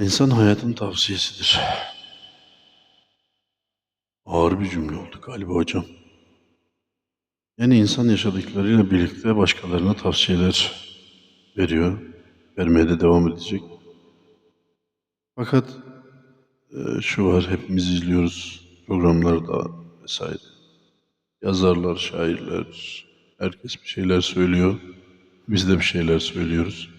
İnsan hayatın tavsiyesidir. Ağır bir cümle oldu galiba hocam. Yani insan yaşadıklarıyla birlikte başkalarına tavsiyeler veriyor. Vermeye de devam edecek. Fakat e, şu var hepimiz izliyoruz programlarda vesaire. Yazarlar, şairler, herkes bir şeyler söylüyor. Biz de bir şeyler söylüyoruz.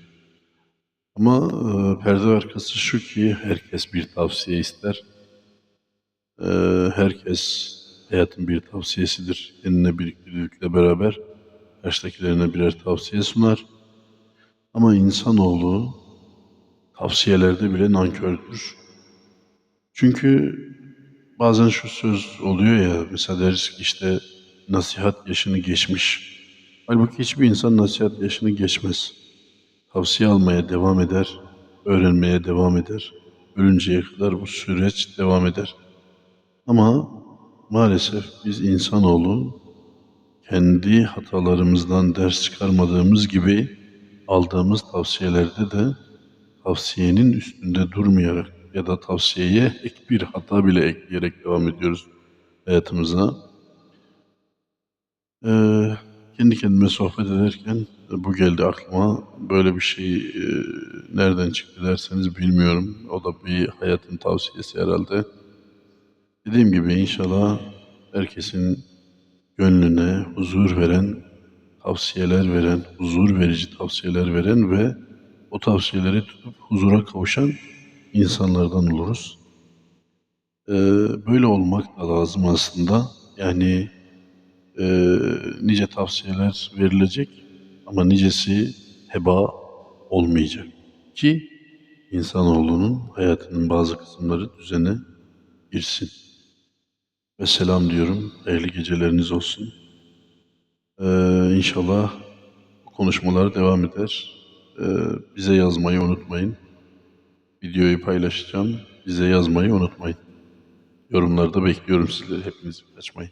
Ama e, perde arkası şu ki herkes bir tavsiye ister. E, herkes hayatın bir tavsiyesidir. Kendine biriktirdikle beraber karşıdakilerine birer tavsiye sunar. Ama insanoğlu tavsiyelerde bile nankördür. Çünkü bazen şu söz oluyor ya mesela deriz ki işte nasihat yaşını geçmiş. Halbuki hiçbir insan nasihat yaşını geçmez. Tavsiye almaya devam eder, öğrenmeye devam eder. Ölünceye kadar bu süreç devam eder. Ama maalesef biz insanoğlu kendi hatalarımızdan ders çıkarmadığımız gibi aldığımız tavsiyelerde de tavsiyenin üstünde durmayarak ya da tavsiyeye ek bir hata bile ekleyerek devam ediyoruz hayatımıza. Ee, kendi kendime sohbet ederken bu geldi aklıma. Böyle bir şey e, nereden çıktı derseniz bilmiyorum. O da bir hayatın tavsiyesi herhalde. Dediğim gibi inşallah herkesin gönlüne huzur veren, tavsiyeler veren, huzur verici tavsiyeler veren ve o tavsiyeleri tutup huzura kavuşan insanlardan oluruz. Ee, böyle olmak da lazım aslında. Yani e, nice tavsiyeler verilecek ama nicesi heba olmayacak. Ki insanoğlunun hayatının bazı kısımları düzene girsin. Ve selam diyorum. Hayırlı geceleriniz olsun. Ee, inşallah bu konuşmalar devam eder. Ee, bize yazmayı unutmayın. Videoyu paylaşacağım. Bize yazmayı unutmayın. Yorumlarda bekliyorum sizleri. Hepinizi kaçmayın.